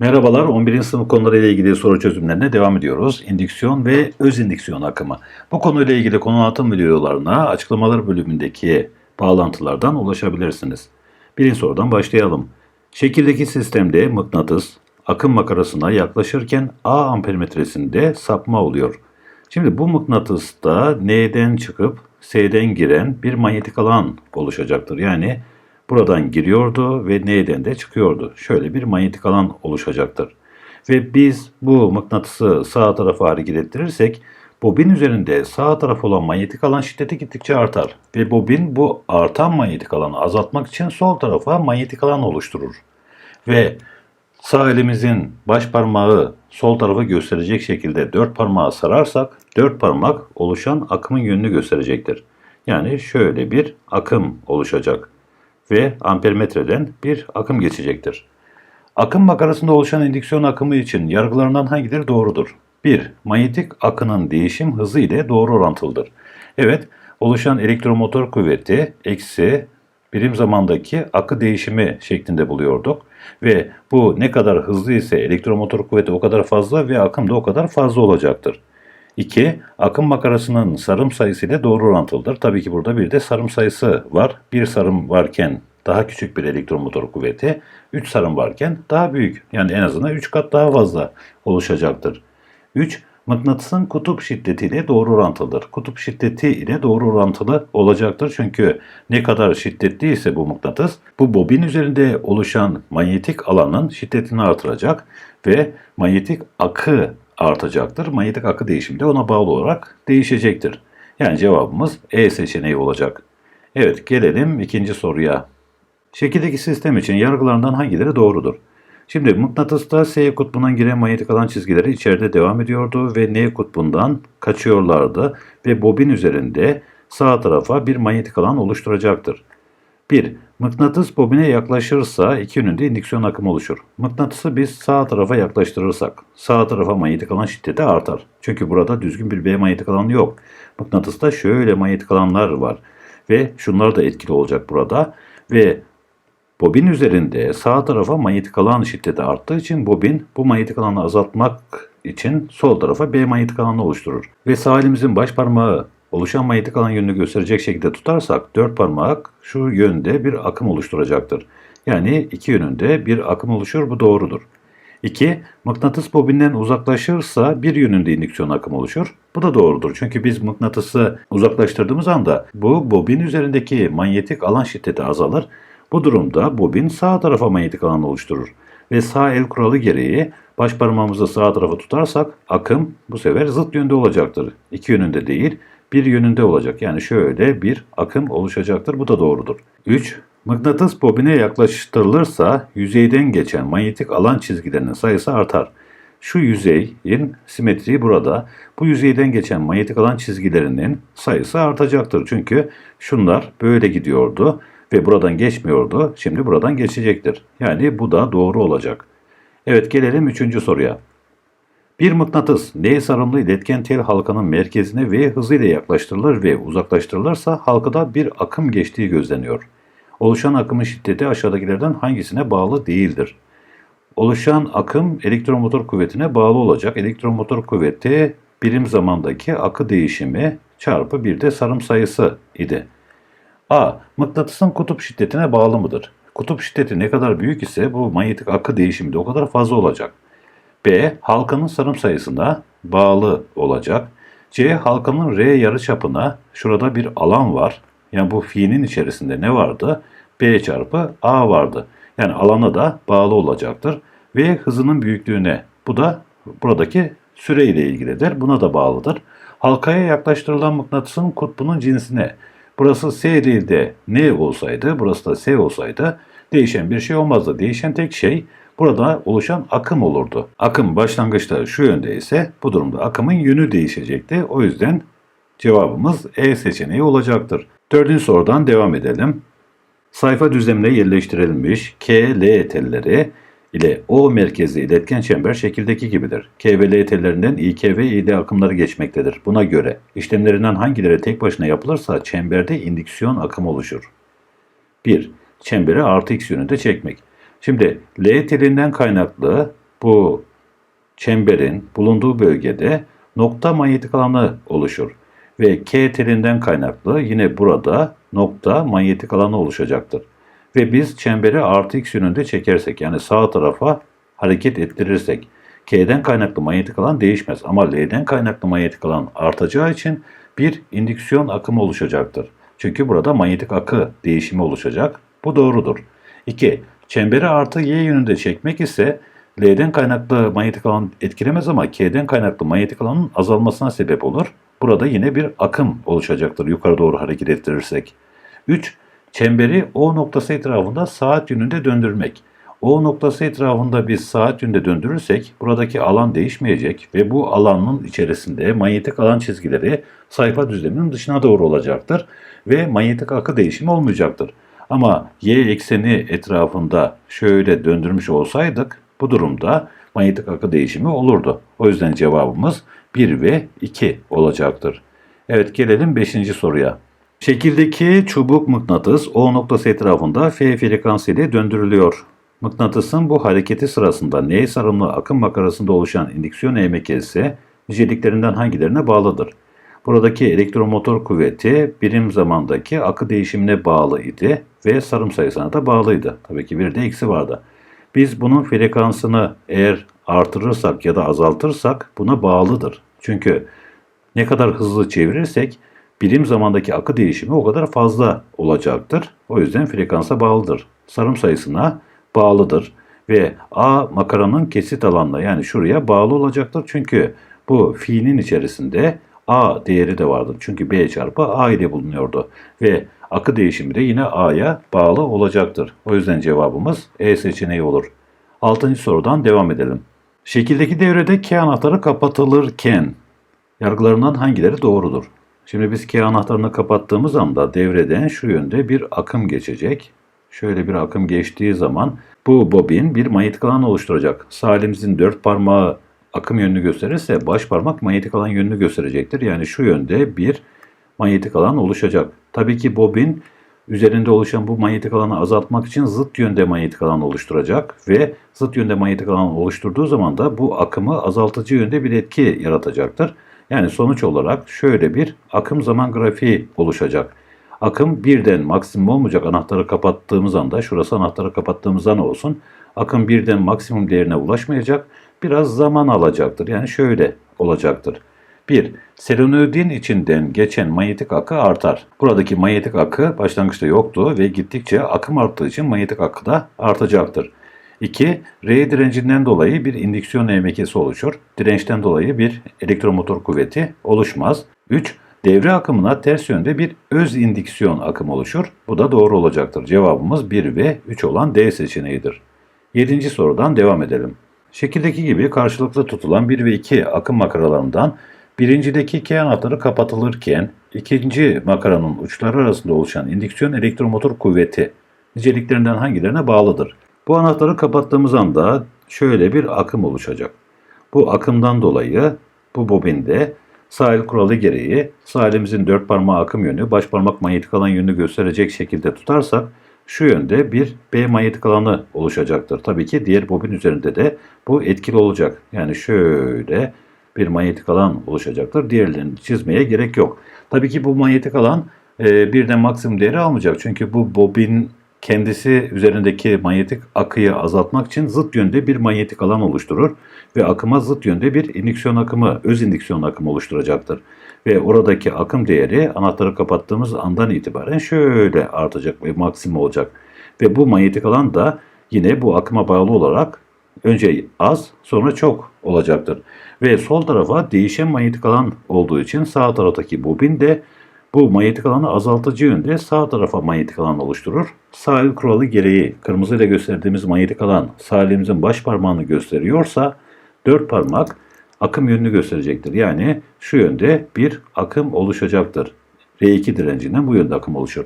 Merhabalar, 11. sınıf konularıyla ilgili soru çözümlerine devam ediyoruz. İndüksiyon ve öz indüksiyon akımı. Bu konuyla ilgili konu anlatım videolarına açıklamalar bölümündeki bağlantılardan ulaşabilirsiniz. Birinci sorudan başlayalım. Şekildeki sistemde mıknatıs akım makarasına yaklaşırken A ampermetresinde sapma oluyor. Şimdi bu mıknatısta N'den çıkıp S'den giren bir manyetik alan oluşacaktır. Yani buradan giriyordu ve N'den de çıkıyordu. Şöyle bir manyetik alan oluşacaktır. Ve biz bu mıknatısı sağ tarafa hareket ettirirsek bobin üzerinde sağ taraf olan manyetik alan şiddeti gittikçe artar. Ve bobin bu artan manyetik alanı azaltmak için sol tarafa manyetik alan oluşturur. Ve sağ elimizin baş parmağı sol tarafa gösterecek şekilde dört parmağı sararsak dört parmak oluşan akımın yönünü gösterecektir. Yani şöyle bir akım oluşacak ve ampermetreden bir akım geçecektir. Akım makarasında oluşan indüksiyon akımı için yargılarından hangileri doğrudur? 1. Manyetik akının değişim hızı ile doğru orantılıdır. Evet, oluşan elektromotor kuvveti eksi birim zamandaki akı değişimi şeklinde buluyorduk. Ve bu ne kadar hızlı ise elektromotor kuvveti o kadar fazla ve akım da o kadar fazla olacaktır. 2. Akım makarasının sarım sayısı ile doğru orantılıdır. Tabii ki burada bir de sarım sayısı var. Bir sarım varken daha küçük bir elektromotor kuvveti, 3 sarım varken daha büyük. Yani en azından 3 kat daha fazla oluşacaktır. 3. Mıknatısın kutup şiddeti ile doğru orantılıdır. Kutup şiddeti ile doğru orantılı olacaktır. Çünkü ne kadar şiddetli ise bu mıknatıs, bu bobin üzerinde oluşan manyetik alanın şiddetini artıracak ve manyetik akı artacaktır. Manyetik akı değişimi de ona bağlı olarak değişecektir. Yani cevabımız E seçeneği olacak. Evet gelelim ikinci soruya. Şekildeki sistem için yargılarından hangileri doğrudur? Şimdi mıknatısta S kutbundan giren manyetik alan çizgileri içeride devam ediyordu ve N kutbundan kaçıyorlardı ve bobin üzerinde sağ tarafa bir manyetik alan oluşturacaktır. 1. Mıknatıs bobine yaklaşırsa iki yönünde indüksiyon akımı oluşur. Mıknatısı biz sağ tarafa yaklaştırırsak sağ tarafa manyetik alan şiddeti artar. Çünkü burada düzgün bir B manyetik alanı yok. Mıknatısta şöyle manyetik alanlar var ve şunlar da etkili olacak burada ve Bobin üzerinde sağ tarafa manyetik alan şiddeti arttığı için bobin bu manyetik alanı azaltmak için sol tarafa B manyetik alanı oluşturur. Ve sağ elimizin baş parmağı oluşan manyetik alan yönünü gösterecek şekilde tutarsak dört parmak şu yönde bir akım oluşturacaktır. Yani iki yönünde bir akım oluşur bu doğrudur. 2. Mıknatıs bobinden uzaklaşırsa bir yönünde indüksiyon akımı oluşur. Bu da doğrudur. Çünkü biz mıknatısı uzaklaştırdığımız anda bu bobin üzerindeki manyetik alan şiddeti azalır bu durumda bobin sağ tarafa manyetik alan oluşturur ve sağ el kuralı gereği baş parmağımızı sağ tarafa tutarsak akım bu sefer zıt yönde olacaktır. İki yönünde değil bir yönünde olacak. Yani şöyle bir akım oluşacaktır. Bu da doğrudur. 3. Mıknatıs bobine yaklaştırılırsa yüzeyden geçen manyetik alan çizgilerinin sayısı artar. Şu yüzeyin simetriği burada. Bu yüzeyden geçen manyetik alan çizgilerinin sayısı artacaktır. Çünkü şunlar böyle gidiyordu ve buradan geçmiyordu. Şimdi buradan geçecektir. Yani bu da doğru olacak. Evet gelelim üçüncü soruya. Bir mıknatıs N sarımlı iletken tel halkanın merkezine V hızıyla yaklaştırılır ve uzaklaştırılırsa halkada bir akım geçtiği gözleniyor. Oluşan akımın şiddeti aşağıdakilerden hangisine bağlı değildir? Oluşan akım elektromotor kuvvetine bağlı olacak. Elektromotor kuvveti birim zamandaki akı değişimi çarpı bir de sarım sayısı idi. A. Mıknatısın kutup şiddetine bağlı mıdır? Kutup şiddeti ne kadar büyük ise bu manyetik akı değişimi de o kadar fazla olacak. B. Halkanın sarım sayısına bağlı olacak. C. Halkanın R yarıçapına şurada bir alan var. Yani bu fiilin içerisinde ne vardı? B çarpı A vardı. Yani alana da bağlı olacaktır. Ve hızının büyüklüğüne. Bu da buradaki süre ile ilgilidir. Buna da bağlıdır. Halkaya yaklaştırılan mıknatısın kutbunun cinsine. Burası S değil de N olsaydı, burası da S olsaydı değişen bir şey olmazdı. Değişen tek şey burada oluşan akım olurdu. Akım başlangıçta şu yönde ise bu durumda akımın yönü değişecekti. O yüzden cevabımız E seçeneği olacaktır. Dördüncü sorudan devam edelim. Sayfa düzlemine yerleştirilmiş K, L telleri ile O merkezli iletken çember şekildeki gibidir. K ve L tellerinden İK ve İD akımları geçmektedir. Buna göre işlemlerinden hangileri tek başına yapılırsa çemberde indüksiyon akımı oluşur. 1. Çemberi artı x yönünde çekmek. Şimdi L telinden kaynaklı bu çemberin bulunduğu bölgede nokta manyetik alanı oluşur. Ve K telinden kaynaklı yine burada nokta manyetik alanı oluşacaktır. Ve biz çemberi artı x yönünde çekersek yani sağ tarafa hareket ettirirsek K'den kaynaklı manyetik alan değişmez ama L'den kaynaklı manyetik alan artacağı için bir indüksiyon akımı oluşacaktır. Çünkü burada manyetik akı değişimi oluşacak. Bu doğrudur. 2. Çemberi artı y yönünde çekmek ise L'den kaynaklı manyetik alan etkilemez ama K'den kaynaklı manyetik alanın azalmasına sebep olur. Burada yine bir akım oluşacaktır yukarı doğru hareket ettirirsek. 3. Çemberi O noktası etrafında saat yönünde döndürmek. O noktası etrafında biz saat yönünde döndürürsek buradaki alan değişmeyecek ve bu alanın içerisinde manyetik alan çizgileri sayfa düzleminin dışına doğru olacaktır ve manyetik akı değişimi olmayacaktır. Ama y ekseni etrafında şöyle döndürmüş olsaydık bu durumda manyetik akı değişimi olurdu. O yüzden cevabımız 1 ve 2 olacaktır. Evet gelelim 5. soruya. Şekildeki çubuk mıknatıs O noktası etrafında F frekansı ile döndürülüyor. Mıknatısın bu hareketi sırasında N sarımlı akım makarasında oluşan indüksiyon EMK'si niceliklerinden hangilerine bağlıdır? Buradaki elektromotor kuvveti birim zamandaki akı değişimine bağlı idi ve sarım sayısına da bağlıydı. Tabii ki bir de eksi vardı. Biz bunun frekansını eğer artırırsak ya da azaltırsak buna bağlıdır. Çünkü ne kadar hızlı çevirirsek birim zamandaki akı değişimi o kadar fazla olacaktır. O yüzden frekansa bağlıdır. Sarım sayısına bağlıdır ve A makaranın kesit alanına yani şuraya bağlı olacaktır. Çünkü bu fiilin içerisinde A değeri de vardır. Çünkü B çarpı A ile bulunuyordu. Ve akı değişimi de yine A'ya bağlı olacaktır. O yüzden cevabımız E seçeneği olur. Altıncı sorudan devam edelim. Şekildeki devrede K anahtarı kapatılırken yargılarından hangileri doğrudur? Şimdi biz K anahtarını kapattığımız anda devreden şu yönde bir akım geçecek. Şöyle bir akım geçtiği zaman bu bobin bir manyetik alan oluşturacak. Sağ elimizin dört parmağı akım yönünü gösterirse baş parmak manyetik alan yönünü gösterecektir. Yani şu yönde bir manyetik alan oluşacak. Tabii ki bobin üzerinde oluşan bu manyetik alanı azaltmak için zıt yönde manyetik alan oluşturacak ve zıt yönde manyetik alan oluşturduğu zaman da bu akımı azaltıcı yönde bir etki yaratacaktır. Yani sonuç olarak şöyle bir akım zaman grafiği oluşacak. Akım birden maksimum olmayacak anahtarı kapattığımız anda, şurası anahtarı kapattığımız an olsun. Akım birden maksimum değerine ulaşmayacak. Biraz zaman alacaktır. Yani şöyle olacaktır. 1. Selenoidin içinden geçen manyetik akı artar. Buradaki manyetik akı başlangıçta yoktu ve gittikçe akım arttığı için manyetik akı da artacaktır. 2. R direncinden dolayı bir indüksiyon EMK'si oluşur. Dirençten dolayı bir elektromotor kuvveti oluşmaz. 3. Devre akımına ters yönde bir öz indüksiyon akım oluşur. Bu da doğru olacaktır. Cevabımız 1 ve 3 olan D seçeneğidir. 7. sorudan devam edelim. Şekildeki gibi karşılıklı tutulan 1 ve 2 akım makaralarından birincideki K anahtarı kapatılırken ikinci makaranın uçları arasında oluşan indüksiyon elektromotor kuvveti niceliklerinden hangilerine bağlıdır? Bu anahtarı kapattığımız anda şöyle bir akım oluşacak. Bu akımdan dolayı bu bobinde sahil kuralı gereği sağ elimizin dört parmağı akım yönü, baş parmak manyetik alan yönünü gösterecek şekilde tutarsak şu yönde bir B manyetik alanı oluşacaktır. Tabii ki diğer bobin üzerinde de bu etkili olacak. Yani şöyle bir manyetik alan oluşacaktır. Diğerlerini çizmeye gerek yok. Tabii ki bu manyetik alan e, birden maksimum değeri almayacak. Çünkü bu bobin kendisi üzerindeki manyetik akıyı azaltmak için zıt yönde bir manyetik alan oluşturur ve akıma zıt yönde bir indüksiyon akımı, öz indüksiyon akımı oluşturacaktır. Ve oradaki akım değeri anahtarı kapattığımız andan itibaren şöyle artacak ve maksimum olacak. Ve bu manyetik alan da yine bu akıma bağlı olarak önce az sonra çok olacaktır. Ve sol tarafa değişen manyetik alan olduğu için sağ taraftaki bobin de bu manyetik alanı azaltıcı yönde sağ tarafa manyetik alan oluşturur. Sağ kuralı gereği kırmızı ile gösterdiğimiz manyetik alan sağ elimizin baş parmağını gösteriyorsa dört parmak akım yönünü gösterecektir. Yani şu yönde bir akım oluşacaktır. R2 direncinden bu yönde akım oluşur.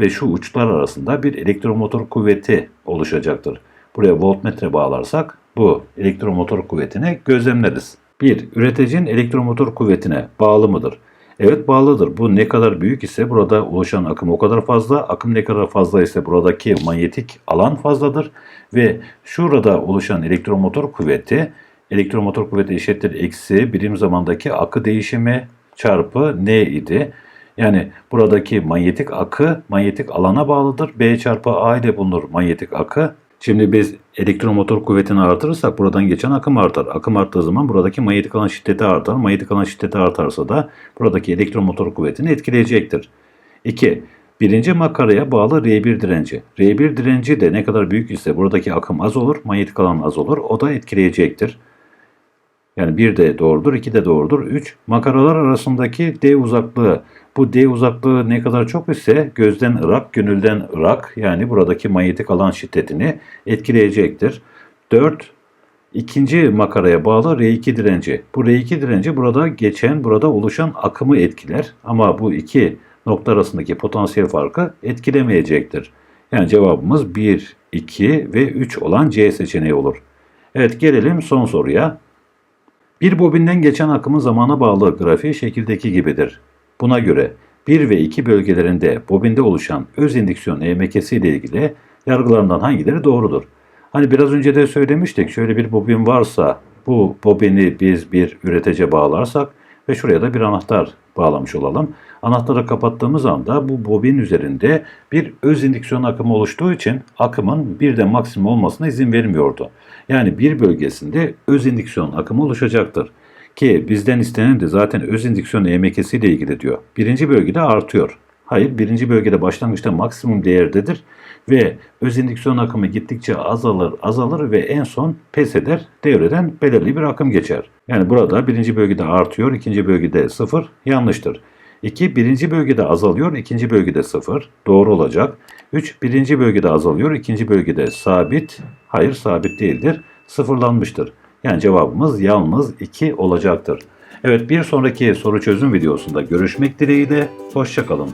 Ve şu uçlar arasında bir elektromotor kuvveti oluşacaktır. Buraya voltmetre bağlarsak bu elektromotor kuvvetini gözlemleriz. 1. Üreticinin elektromotor kuvvetine bağlı mıdır? Evet bağlıdır. Bu ne kadar büyük ise burada oluşan akım o kadar fazla. Akım ne kadar fazla ise buradaki manyetik alan fazladır. Ve şurada oluşan elektromotor kuvveti, elektromotor kuvveti eşittir eksi birim zamandaki akı değişimi çarpı n idi. Yani buradaki manyetik akı manyetik alana bağlıdır. B çarpı A ile bulunur manyetik akı. Şimdi biz elektromotor kuvvetini artırırsak buradan geçen akım artar. Akım arttığı zaman buradaki manyetik alan şiddeti artar. Manyetik alan şiddeti artarsa da buradaki elektromotor kuvvetini etkileyecektir. 2. Birinci makaraya bağlı R1 direnci. R1 direnci de ne kadar büyük ise buradaki akım az olur, manyetik alan az olur. O da etkileyecektir. Yani 1 de doğrudur, 2 de doğrudur. 3. Makaralar arasındaki D uzaklığı. Bu D uzaklığı ne kadar çok ise gözden ırak, gönülden ırak yani buradaki manyetik alan şiddetini etkileyecektir. 4. İkinci makaraya bağlı R2 direnci. Bu R2 direnci burada geçen, burada oluşan akımı etkiler. Ama bu iki nokta arasındaki potansiyel farkı etkilemeyecektir. Yani cevabımız 1, 2 ve 3 olan C seçeneği olur. Evet gelelim son soruya. Bir bobinden geçen akımın zamana bağlı grafiği şekildeki gibidir. Buna göre 1 ve 2 bölgelerinde bobinde oluşan öz indüksiyon EMK'si ile ilgili yargılarından hangileri doğrudur? Hani biraz önce de söylemiştik şöyle bir bobin varsa bu bobini biz bir üretece bağlarsak ve şuraya da bir anahtar bağlamış olalım. Anahtarı kapattığımız anda bu bobin üzerinde bir öz indüksiyon akımı oluştuğu için akımın birden maksimum olmasına izin vermiyordu. Yani bir bölgesinde öz indüksiyon akımı oluşacaktır. Ki bizden istenen de zaten öz indüksiyon EMK'si ile ilgili diyor. Birinci bölgede artıyor. Hayır, birinci bölgede başlangıçta maksimum değerdedir ve öz indüksiyon akımı gittikçe azalır, azalır ve en son pes eder, devreden belirli bir akım geçer. Yani burada birinci bölgede artıyor, ikinci bölgede sıfır, yanlıştır. 2. Birinci bölgede azalıyor, ikinci bölgede sıfır, doğru olacak. 3. Birinci bölgede azalıyor, ikinci bölgede sabit, hayır sabit değildir, sıfırlanmıştır. Yani cevabımız yalnız 2 olacaktır. Evet bir sonraki soru çözüm videosunda görüşmek dileğiyle, hoşçakalın.